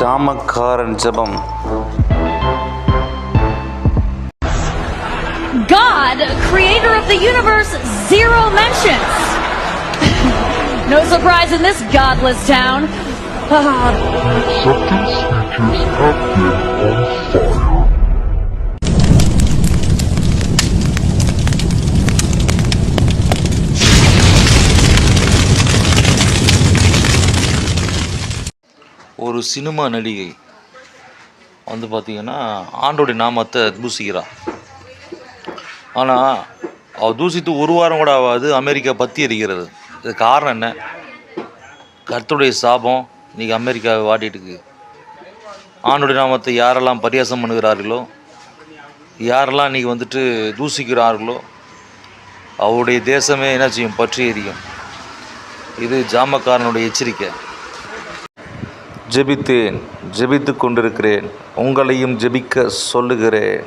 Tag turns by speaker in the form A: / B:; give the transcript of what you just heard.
A: ஜாமக்காரன் ஜெபம்
B: God, creator of the universe, zero mentions. no surprise in this godless town. Ah,
C: Acceptance speeches have been on fire.
A: ஒரு cinema நடிகை வந்து பார்த்தீங்கன்னா ஆண்டோடைய நாமத்தை தூசிக்கிறான் ஆனால் அவள் தூசித்து ஒரு வாரம் கூட ஆகாது அமெரிக்கா பற்றி எரிக்கிறது. இது காரணம் என்ன? கர்த்தருடைய சாபம் இன்றைக்கி அமெரிக்காவை வாட்டிட்டு இருக்கு. ஆண்டுடைய நாமத்தை யாரெல்லாம் பரியாசம் பண்ணுகிறார்களோ யாரெல்லாம் இன்றைக்கி வந்துட்டு தூசிக்கிறார்களோ அவருடைய தேசமே என்ன செய்யும்? பற்றி எரியும். இது ஜாமக்காரனுடைய எச்சரிக்கை. ஜெபித்தேன் ஜெபித்து கொண்டிருக்கிறேன் உங்களையும் ஜெபிக்க சொல்லுகிறேன்.